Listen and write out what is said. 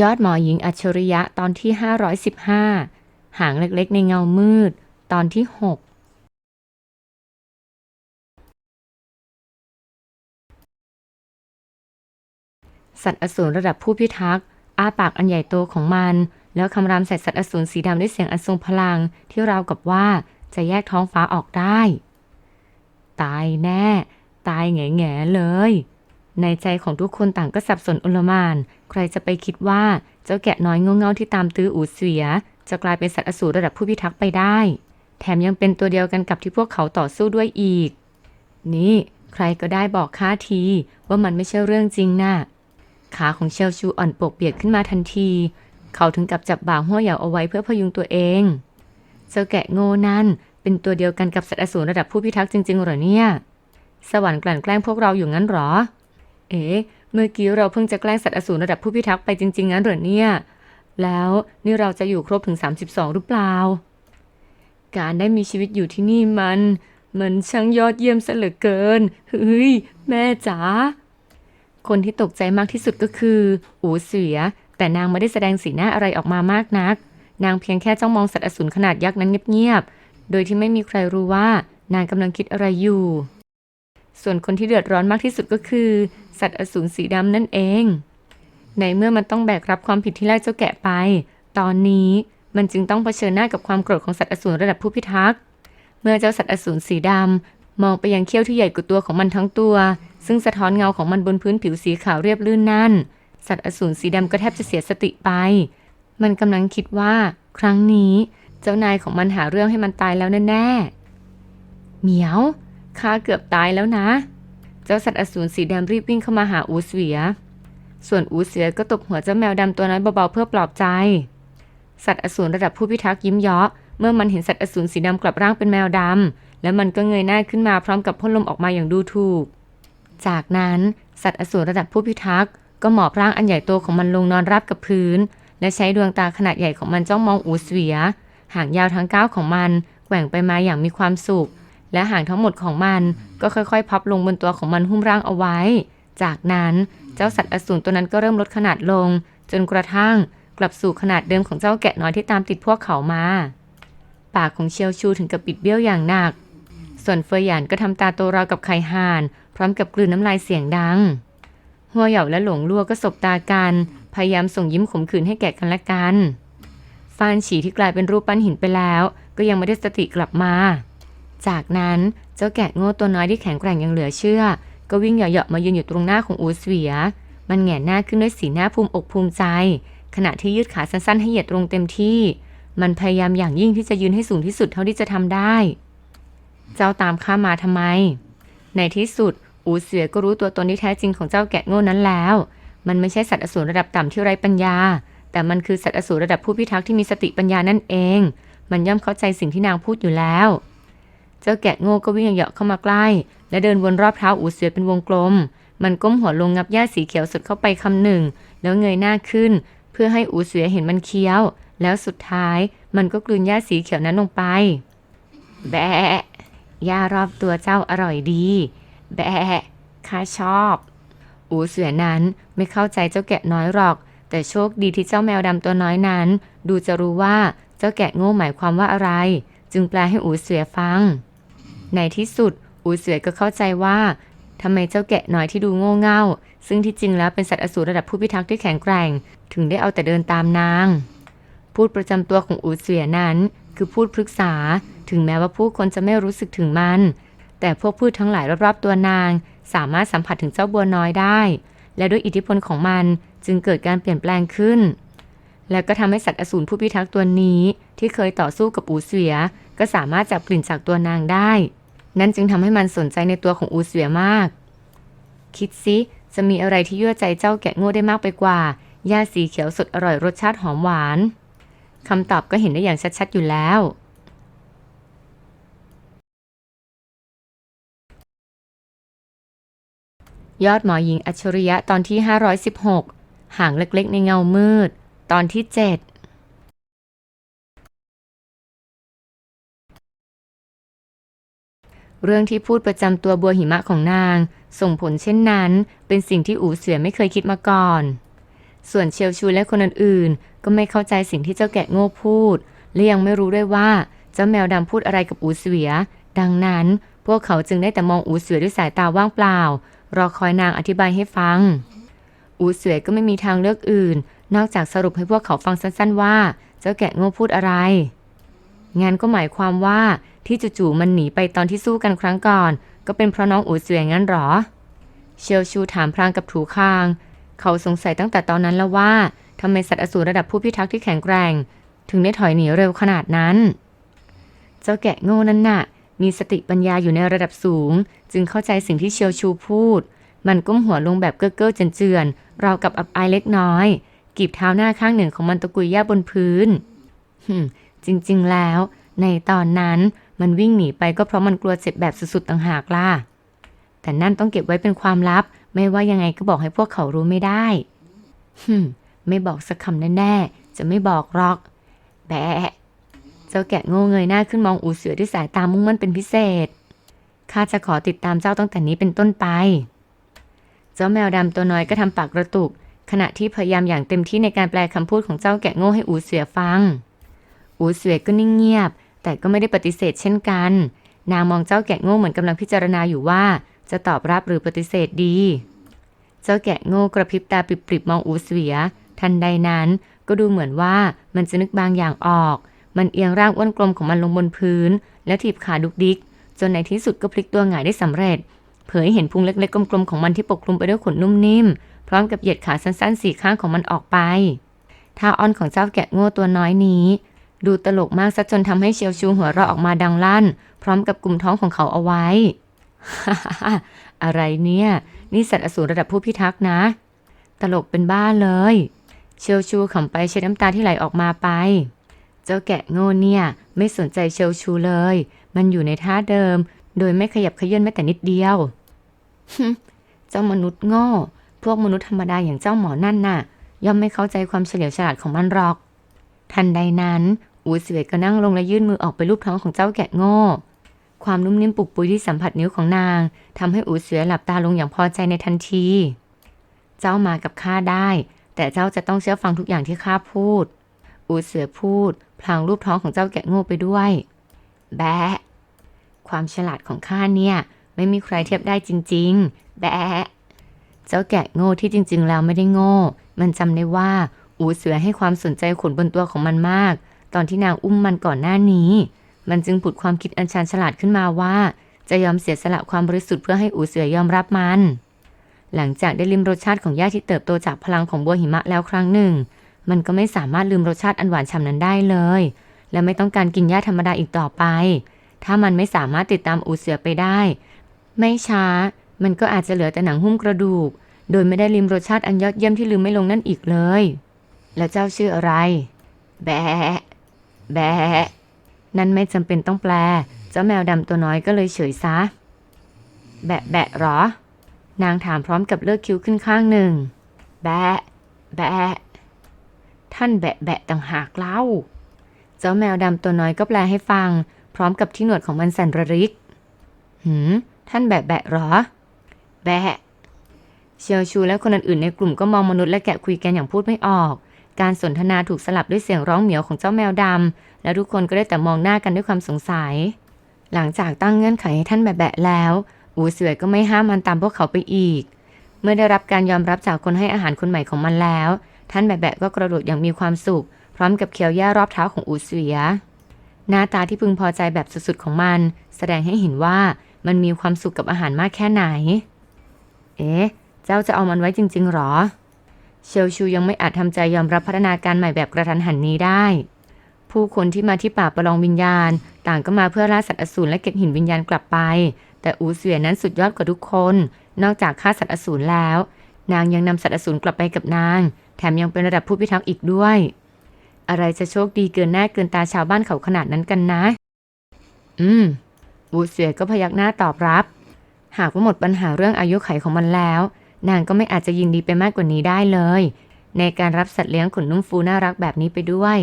ยอดหมอหญิงอัจฉริยะตอนที่ 515 หางเล็กๆ ในเงามืด ตอนที่ 6สัตว์อสูรระดับผู้พิทักษ์อ้าปากอันใหญ่โตของมัน แล้วคำรามใส่สัตว์อสูรสีดำด้วยเสียงอันทรงพลังที่ราวกับว่าจะแยกท้องฟ้าออกได้ ตายแน่ ตายแง่แง่เลย ในใจของทุกคนต่างก็สับสนอุลมาน ใครจะไปคิดว่าเจ้าแกะน้อยเงาๆที่ตามตื้ออูเสีย จะกลายเป็นสัตว์อสูรระดับผู้พิทักษ์ไปได้ แถมยังเป็นตัวเดียวกันกับที่พวกเขาต่อสู้ด้วยอีก นี่ใครก็ได้บอกข้าทีว่ามันไม่ใช่เรื่องจริงน่ะ ขาของเชลชูอ่อนปกเปียกขึ้นมาทันที เขาถึงกับจับบ่าหัวเหยาเอาไว้เพื่อพยุงตัวเอง เจ้าแกะโง่นั่นเป็นตัวเดียวกันกับสัตว์อสูรระดับผู้พิทักษ์จริงๆหรอเนี่ย สวรรค์กลั่นแกล้งพวกเราอยู่งั้นหรอ เอ๊ะเมื่อกี้เราเพิ่งจะแกล้งสัตว์อสูรระดับผู้พิทักษ์ไปจริง ๆ งั้นเหรอเนี่ย แล้วนี่เราจะอยู่ครบถึง 32 หรือเปล่า การได้มีชีวิตอยู่ที่นี่มัน มันช่างยอดเยี่ยมซะเหลือเกิน เฮ้ย แม่จ๋า คนที่ตกใจมากที่สุดก็คือ อูเสือแต่นางไม่ได้แสดงสีหน้าอะไรออกมามากนัก นางเพียงแค่จ้องมองสัตว์อสูรขนาดยักษ์นั้นเงียบๆ โดยที่ไม่มีใครรู้ว่านางกำลังคิดอะไรอยู่ ส่วนคนที่เดือดร้อนมากที่สุดก็คือ สัตว์อสูรสีดำนั่นเอง ในเมื่อมันต้องแบกรับความผิดที่ไล่เจ้าแกะไป ตอนนี้มันจึงต้องเผชิญหน้ากับความโกรธของสัตว์อสูรระดับผู้พิทักษ์ เมื่อเจ้าสัตว์อสูรสีดำมองไปยังเขี้ยวที่ใหญ่กว่าตัวของมันทั้งตัว ซึ่งสะท้อนเงาของมันบนพื้นผิวสีขาวเรียบลื่นนั่น สัตว์อสูรสีดำก็แทบจะเสียสติไป มันกำลังคิดว่า ครั้งนี้ เจ้านายของมันหาเรื่องให้มันตายแล้วแน่ๆเหมียว ข้าเกือบตายแล้วนะ เจ้าสัตว์อสูรสีดำรีบวิ่งเข้ามาหาอูสเวีย ส่วนอูสเสือก็ตบหัวเจ้าแมวดำตัวน้อยเบาๆเพื่อปลอบใจ สัตว์อสูรระดับผู้พิทักษ์ยิ้มเยาะเมื่อมันเห็นสัตว์อสูรสีดำกลับร่างเป็นแมวดำแล้วมันก็เงยหน้าขึ้นมาพร้อมกับพ่นลมออกมาอย่างดูถูก จากนั้นสัตว์อสูรระดับผู้พิทักษ์ก็หมอบร่างอันใหญ่โตของมันลงนอนราบกับพื้น และใช้ดวงตาขนาดใหญ่ของมันจ้องมองอูสเวีย หางยาวทั้งก้าวของมันแกว่งไปมาอย่างมีความสุข และหางทั้งหมดของมันก็ค่อยๆ พับลงบนตัวของมันหุ้มร่างเอาไว้ จากนั้นเจ้าสัตว์อสูรตัวนั้นก็เริ่มลดขนาดลง จนกระทั่งกลับสู่ขนาดเดิมของเจ้าแกะน้อยที่ตามติดพวกเขามา ปากของเชียวชูถึงกับปิดเบี้ยวอย่างหนัก ส่วนเฟยหยานก็ทำตาโตราวกับไข่ห่าน พร้อมกับกลืนน้ำลายเสียงดัง หัวเหยาและหลงลัวก็สบตากัน พยายามส่งยิ้มขมขื่นให้แก่กันและกันฟานฉีที่กลายเป็นรูปปั้นหินไปแล้ว ก็ยังไม่ได้สติกลับมา จากนั้นเจ้าแกะโง่ตัวน้อยที่แข็งแกร่งยังเหลือเชื่อ ก็วิ่งเหยาะๆมายืนอยู่ตรงหน้าของอูเสวีย มันแหงนหน้าขึ้นด้วยสีหน้าภูมิอกภูมิใจ ขณะที่ยืดขาสั้นๆให้เหยียดตรงเต็มที่ มันพยายามอย่างยิ่งที่จะยืนให้สูงที่สุดเท่าที่จะทำได้ เจ้าตามข้ามาทำไม ในที่สุดอูเสือก็รู้ตัวตนที่แท้จริงของเจ้าแกะโง่นั้นแล้ว มันไม่ใช่สัตว์อสูรระดับต่ำที่ไร้ปัญญา แต่มันคือสัตว์อสูรระดับผู้พิทักษ์ที่มีสติปัญญานั่นเอง มันย่อมเข้าใจสิ่งที่นางพูดอยู่แล้ว เจ้าแกะโง่ก็วิ่งเหยาะเข้ามาใกล้ และเดินวนรอบเท้าอูเสือเป็นวงกลม มันก้มหัวลงงับหญ้าสีเขียวสดเข้าไปคำหนึ่ง แล้วเงยหน้าขึ้น เพื่อให้อูเสือเห็นมันเคี้ยว แล้วสุดท้ายมันก็กลืนหญ้าสีเขียวนั้นลงไป แบะหญ้ารอบตัวเจ้าอร่อยดี แบะข้าชอบ อูเสือนั้นไม่เข้าใจเจ้าแกะน้อยหรอก แต่โชคดีที่เจ้าแมวดำตัวน้อยนั้น ดูจะรู้ว่าเจ้าแกะโง่หมายความว่าอะไร จึงแปลให้อูเสือฟัง ในที่สุด อูเสือก็เข้าใจว่าทำไมเจ้าแกะน้อยที่ดูโง่เง่า ซึ่งที่จริงแล้วเป็นสัตว์อสูรระดับผู้พิทักษ์ที่แข็งแกร่ง ถึงได้เอาแต่เดินตามนาง พูดประจำตัวของอูเสือนั้น คือพูดปรึกษา ถึงแม้ว่าผู้คนจะไม่รู้สึกถึงมัน แต่พวกพืชทั้งหลายรอบๆตัวนาง สามารถสัมผัสถึงเจ้าบัวน้อยได้ และด้วยอิทธิพลของมันจึงเกิดการเปลี่ยนแปลงขึ้น แล้วก็ทำให้สัตว์อสูรผู้พิทักษ์ตัวนี้ ที่เคยต่อสู้กับอูเสือก็สามารถจับกลิ่นจากตัวนางได้ นั่นจึงทำให้มันสนใจในตัวของอูเสือมาก คิดซิจะมีอะไรที่ยั่วใจเจ้าแกะโง่ได้มากไปกว่าหญ้าสีเขียวสดอร่อยรสชาติหอมหวานคำตอบก็เห็นได้อย่างชัดๆอยู่แล้ว ยอดหมอหญิงอัจฉริยะตอนที่ 516 ห่างเล็กๆในเงามืด ตอนที่ 7 เรื่องที่พูดประจำตัวบัวหิมะของนาง ส่งผลเช่นนั้น เป็นสิ่งที่อูเสือไม่เคยคิดมาก่อน ส่วนเชลชูและคนอื่นๆ ก็ไม่เข้าใจสิ่งที่เจ้าแกะโง่พูด และยังไม่รู้ด้วยว่าเจ้าแมวดำพูดอะไรกับอูเสวียดังนั้นพวกเขาจึงได้แต่มองอูเสวียด้วยสายตาว่างเปล่า รอคอยนางอธิบายให้ฟัง อูเสวียก็ไม่มีทางเลือกอื่น นอกจากสรุปให้พวกเขาฟังสั้นๆว่า เจ้าแกะโง่พูดอะไร งานก็หมายความว่า ที่จู่ๆมันหนีไปตอนที่สู้กันครั้งก่อน ก็เป็นเพราะน้องอูเสวียงั้นหรอ เชลชูถามพรางกับถูคาง เขาสงสัยตั้งแต่ตอนนั้นแล้วว่าทำไมสัตว์อสูรระดับผู้พิทักษ์ที่แข็งแกร่ง ถึงได้ถอยหนีเร็วขนาดนั้น เจ้าแกะโง่นั่นน่ะ มีสติปัญญาอยู่ในระดับสูง จึงเข้าใจสิ่งที่เชียวชูพูด มันก้มหัวลงแบบเก้อเก้อเจือนๆราวกับอับอายเล็กน้อยกีบเท้าหน้าข้างหนึ่งของมันตะกุยแย่บนพื้นหึจริงๆแล้ว ในตอนนั้น มันวิ่งหนีไปก็เพราะมันกลัวเจ็บแบบสุดๆต่างหากล่ะ แต่นั่นต้องเก็บไว้เป็นความลับ ไม่ว่ายังไงก็บอกให้พวกเขารู้ไม่ได้ฮึมไม่บอกสักคำแน่ๆ จะไม่บอกหรอก แบะ เจ้าแกะโง่เงยหน้าขึ้นมองอูเสือด้วยสายตามุ่งมั่นเป็นพิเศษ ข้าจะขอติดตามเจ้าตั้งแต่นี้เป็นต้นไป เจ้าแมวดำตัวน้อยก็ทำปากกระตุก ขณะที่พยายามอย่างเต็มที่ในการแปลคำพูดของเจ้าแกะโง่ให้อูเสือฟัง อูเสือก็นิ่งเงียบ แต่ก็ไม่ได้ปฏิเสธเช่นกัน นางมองเจ้าแกะโง่เหมือนกำลังพิจารณาอยู่ว่า จะตอบรับหรือปฏิเสธดี เจ้าแกะโง่กระพริบตาปริบๆมองอูเสือทันใดนั้นก็ดูเหมือนว่ามันจะนึกบางอย่างออก มันเอียงร่างอ้วนกลมของมันลงบนพื้น และถีบขาดุกดิก จนในที่สุดก็พลิกตัวหงายได้สำเร็จ เผยเห็นพุงเล็กๆกลมๆของมันที่ปกคลุมไปด้วยขนนุ่มนิ่ม พร้อมกับเหยียดขาสั้นๆสี่ข้างของมันออกไปท่าอ้อนของเจ้าแกะโง่ตัวน้อยนี้ ดูตลกมากซะจนทำให้เชียวชูหัวเราะออกมาดังลั่น พร้อมกับกลุ่มท้องของเขาเอาไว้ อะไรเนี่ย นี่สัตว์อสูรระดับผู้พิทักษ์นะ ตลกเป็นบ้าเลย เชลชูขำไปเช็ดน้ำตาที่ไหลออกมาไป เจ้าแกะโง่เนี่ย ไม่สนใจเชลชูเลย มันอยู่ในท่าเดิม โดยไม่ขยับเขยื่นแม้แต่นิดเดียวเจ้ามนุษย์โง่ พวกมนุษย์ธรรมดาอย่างเจ้าหมอนั่นน่ะ ย่อมไม่เข้าใจความเฉลียวฉลาดของมันหรอก ทันใดนั้น อูเสวยก็นั่งลงและยื่นมือออกไปลูบท้องของเจ้าแกะโง่ ความนุ่มนิ่มปุกปุยที่สัมผัสนิ้วของนางทำให้อูเสือหลับตาลงอย่างพอใจในทันที เจ้ามากับข้าได้ แต่เจ้าจะต้องเชื่อฟังทุกอย่างที่ข้าพูด อูเสือพูด พลางรูปท้องของเจ้าแกะโง่ไปด้วย แบะ ความฉลาดของข้าเนี่ย ไม่มีใครเทียบได้จริง ๆ แบะ เจ้าแกะโง่ที่จริง ๆ แล้วไม่ได้โง่ มันจำได้ว่าอูเสือให้ความสนใจขนบนตัวของมันมาก ตอนที่นางอุ้มมันก่อนหน้านี้ มันจึงผุดความคิดอันชาญฉลาดขึ้นมาว่า จะยอมเสียสละความบริสุทธิ์เพื่อให้อูเสือยอมรับมัน หลังจากได้ลิมรสชาติของหญ้าที่เติบโตจากพลังของบัวหิมะแล้วครั้งหนึ่ง มันก็ไม่สามารถลืมรสชาติอันหวานฉ่ำนั้นได้เลย และไม่ต้องการกินหญ้าธรรมดาอีกต่อไป ถ้ามันไม่สามารถติดตามอูเสือไปได้ ไม่ช้า มันก็อาจจะเหลือแต่หนังหุ้มกระดูก โดยไม่ได้ลิมรสชาติอันยอดเยี่ยมที่ลืมไม่ลงนั่นอีกเลย แล้วเจ้าชื่ออะไร แบะ แบะนั่นไม่จำเป็นต้องแปล เจ้าแมวดำตัวน้อยก็เลยเฉยซะ แบะแบะหรอ นางถามพร้อมกับเลิกคิ้วขึ้นข้างหนึ่ง แบะ แบะ ท่านแบะแบะต่างหากเล่า เจ้าแมวดำตัวน้อยก็แปลให้ฟัง พร้อมกับที่หนวดของมันสั่นระริก หืม ท่านแบะแบะหรอ แบะ เชียวชูและคนอื่นๆในกลุ่มก็มองมนุษย์และแกะคุยกันอย่างพูดไม่ออก การสนทนาถูกสลับด้วยเสียงร้องเหมียวของเจ้าแมวดำและทุกคนก็ได้แต่มองหน้ากันด้วยความสงสัย หลังจากตั้งเงื่อนไขให้ท่านแบะแบะแล้ว อูเสวยก็ไม่ห้ามมันตามพวกเขาไปอีก เมื่อได้รับการยอมรับจากคนให้อาหารคนใหม่ของมันแล้ว ท่านแบะแบะก็กระโดดอย่างมีความสุข พร้อมกับเคี้ยวหญ้ารอบเท้าของอูเสวยหน้าตาที่พึงพอใจแบบสุดๆของมัน แสดงให้เห็นว่ามันมีความสุขกับอาหารมากแค่ไหน เอ๊ะ เจ้าจะเอามันไว้จริงๆหรอ เชลชูยังไม่อาจทำใจยอมรับพัฒนาการใหม่แบบกระทันหันนี้ได้ ผู้คนที่มาที่ป่าประลองวิญญาณ ต่างก็มาเพื่อล่าสัตว์อสูรและเก็บหินวิญญาณกลับไป แต่อูเสวียนั้นสุดยอดกว่าทุกคน นอกจากฆ่าสัตว์อสูรแล้ว นางยังนำสัตว์อสูรกลับไปกับนาง แถมยังเป็นระดับผู้พิทักษ์อีกด้วย อะไรจะโชคดีเกินหน้าเกินตาชาวบ้านเขาขนาดนั้นกันนะ อืมอูเสวียก็พยักหน้าตอบรับ หากว่าหมดปัญหาเรื่องอายุไขของมันแล้ว นางก็ไม่อาจจะยินดีไปมากกว่านี้ได้เลย ในการรับสัตว์เลี้ยงขนนุ่มฟูน่ารักแบบนี้ไปด้วย